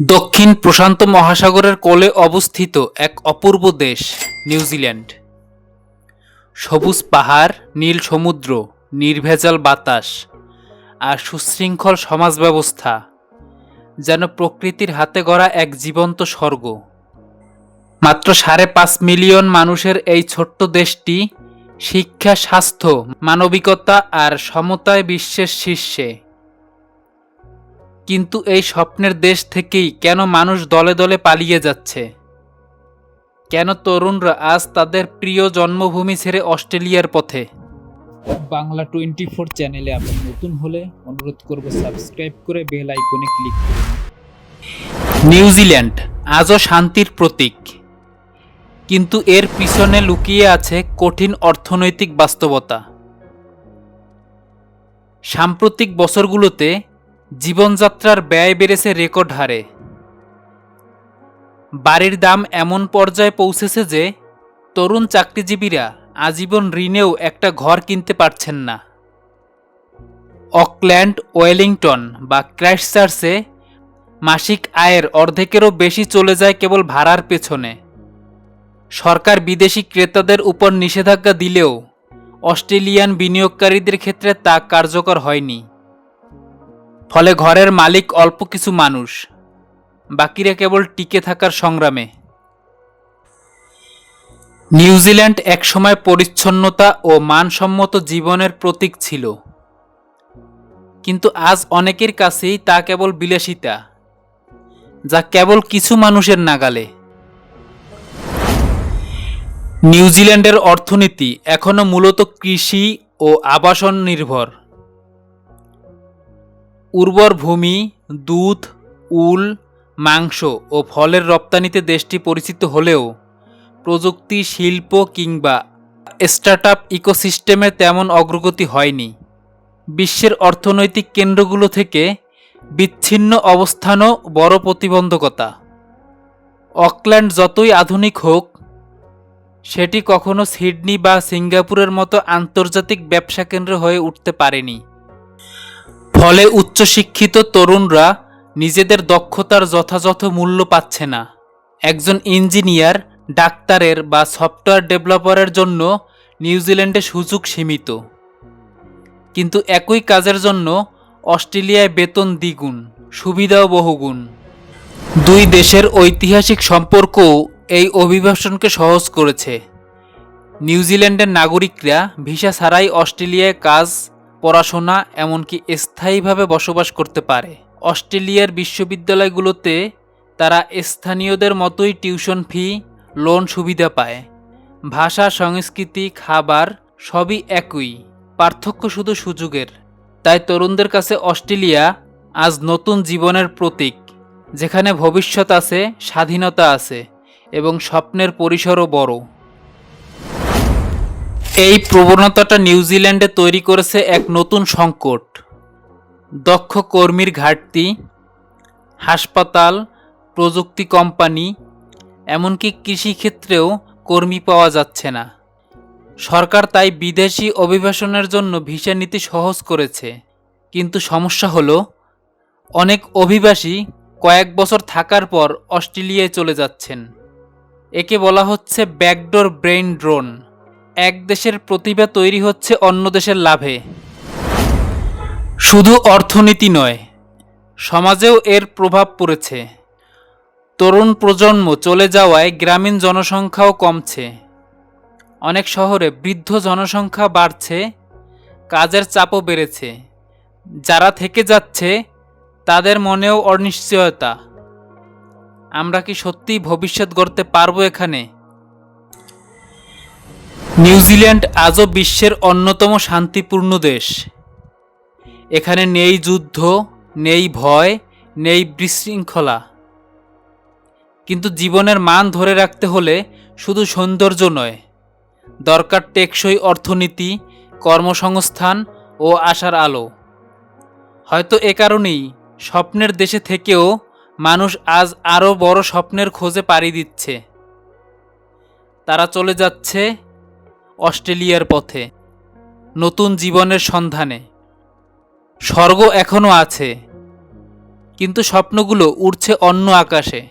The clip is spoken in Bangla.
দক্ষিণ প্রশান্ত মহাসাগরের কোলে অবস্থিত এক অপূর্ব দেশ নিউজিল্যান্ড সবুজ পাহাড়, নীল সমুদ্র, নির্ভেজাল বাতাস আর সুশৃঙ্খল সমাজ ব্যবস্থা যেন প্রকৃতির হাতে গড়া এক জীবন্ত স্বর্গ। মাত্র সাড়ে পাঁচ মিলিয়ন মানুষের এই ছোট্ট দেশটি শিক্ষা, স্বাস্থ্য, মানবিকতা আর সমতায় বিশ্বের শীর্ষে। কিন্তু এই স্বপ্নের দেশ থেকেই কেন মানুষ দলে দলে পালিয়ে যাচ্ছে? কেন তরুণরা আজ তাদের প্রিয় জন্মভূমি ছেড়ে অস্ট্রেলিয়ার পথে? বাংলা টোয়েন্টি ফোর চ্যানেলে আপনি নতুন হলে অনুরোধ করব সাবস্ক্রাইব করে বেল আইকনে ক্লিক করুন। নিউজিল্যান্ড আজও শান্তির প্রতীক। কিন্তু এর পিছনে লুকিয়ে আছে কঠিন অর্থনৈতিক বাস্তবতা। সাম্প্রতিক বছরগুলোতে জীবনযাত্রার ব্যয় বেড়েছে রেকর্ড হারে। বাড়ির দাম এমন পর্যায়ে পৌঁছেছে যে, তরুণ চাকরিজীবীরা আজীবন ঋণেও একটা ঘর কিনতে পারছেন না। অকল্যান্ড, ওয়েলিংটন বা ক্রাইস্টচার্চে মাসিক আয়ের অর্ধেকেরও বেশি চলে যায় কেবল ভাড়ার পেছনে। সরকার বিদেশি ক্রেতাদের উপর নিষেধাজ্ঞা দিলেও অস্ট্রেলিয়ান বিনিয়োগকারীদের ক্ষেত্রে তা কার্যকর হয়নি। ফলে ঘরের মালিক অল্প কিছু মানুষ, বাকিরা কেবল টিকে থাকার সংগ্রামে। নিউজিল্যান্ড একসময় পরিচ্ছন্নতা ও মানসম্মত জীবনের প্রতীক ছিল। কিন্তু আজ অনেকের কাছেই তা কেবল বিলাসিতা, যা কেবল কিছু মানুষের নাগালে। নিউজিল্যান্ডের অর্থনীতি এখনও মূলত কৃষি ও আবাসন নির্ভর। উর্বর ভূমি, দুধ, উল, মাংস ও ফলের রপ্তানিতে দেশটি পরিচিত হলেও প্রযুক্তি, শিল্প কিংবা স্টার্টআপ ইকোসিস্টেমে তেমন অগ্রগতি হয়নি। বিশ্বের অর্থনৈতিক কেন্দ্রগুলো থেকে বিচ্ছিন্ন অবস্থানও বড় প্রতিবন্ধকতা। অকল্যান্ড যতই আধুনিক হোক, সেটি কখনো সিডনি বা সিঙ্গাপুরের মতো আন্তর্জাতিক ব্যবসা কেন্দ্র হয়ে উঠতে পারেনি। ফলে উচ্চশিক্ষিত তরুণরা নিজেদের দক্ষতার যথাযথ মূল্য পাচ্ছে না। একজন ইঞ্জিনিয়ার, ডাক্তারের বা সফটওয়্যার ডেভেলপারের জন্য নিউজিল্যান্ডে সুযোগ সীমিত। কিন্তু একই কাজের জন্য অস্ট্রেলিয়ায় বেতন দ্বিগুণ, সুবিধাও বহুগুণ। দুই দেশের ঐতিহাসিক সম্পর্কও এই অভিবাসনকে সহজ করেছে। নিউজিল্যান্ডের নাগরিকরা ভিসা ছাড়াই অস্ট্রেলিয়ায় কাজ পড়াশোনা এমনকি স্থায়ীভাবে বসবাস করতে পারে। অস্ট্রেলিয়ার বিশ্ববিদ্যালয়গুলোতে তারা স্থানীয়দের মতোই টিউশন ফি, লোন সুবিধা পায়। ভাষা, সংস্কৃতি, খাবার সবই একই, পার্থক্য শুধু সুযোগের। তাই তরুণদের কাছে অস্ট্রেলিয়া আজ নতুন জীবনের প্রতীক, যেখানে ভবিষ্যৎ আছে, স্বাধীনতা আছে এবং স্বপ্নের পরিসরও বড়। এই প্রবণতাটা নিউজিল্যান্ডে তৈরি করেছে এক নতুন সংকট। দক্ষ কর্মীর ঘাটতি, হাসপাতাল, প্রযুক্তি কোম্পানি, এমনকি কৃষিক্ষেত্রেও কর্মী পাওয়া যাচ্ছে না। সরকার তাই বিদেশি অভিবাসনের জন্য ভিসা নীতি সহজ করেছে। কিন্তু সমস্যা হলো, অনেক অভিবাসী কয়েক বছর থাকার পর অস্ট্রেলিয়ায় চলে যাচ্ছেন। একে বলা হচ্ছে ব্যাকডোর ব্রেইন ড্রোন। এক দেশের প্রতিভা তৈরি হচ্ছে অন্য দেশের লাভে। শুধু অর্থনীতি নয়, সমাজেও এর প্রভাব পড়েছে। তরুণ প্রজন্ম চলে যাওয়ায় গ্রামীণ জনসংখ্যাও কমছে। অনেক শহরে বৃদ্ধ জনসংখ্যা বাড়ছে, কাজের চাপও বেড়েছে। যারা থেকে যাচ্ছে, তাদের মনেও অনিশ্চয়তা। আমরা কি সত্যিই ভবিষ্যৎ গড়তে পারব এখানে? নিউজিল্যান্ড আজও বিশ্বের অন্যতম শান্তিপূর্ণ দেশ। এখানে নেই যুদ্ধ, নেই ভয়, নেই বিশৃঙ্খলা। কিন্তু জীবনের মান ধরে রাখতে হলে শুধু সৌন্দর্য নয়। দরকার টেকসই অর্থনীতি, কর্মসংস্থান ও আশার আলো। হয়তো এ কারণেই স্বপ্নের দেশে থেকেও মানুষ আজ আরও বড় স্বপ্নের খোঁজে পাড়ি দিচ্ছে। তারা চলে যাচ্ছে অস্ট্রেলিয়ার পথে নতুন জীবনের সন্ধানে। স্বর্গ এখনও আছে কিন্তু স্বপ্নগুলো উড়ছে অন্য আকাশে।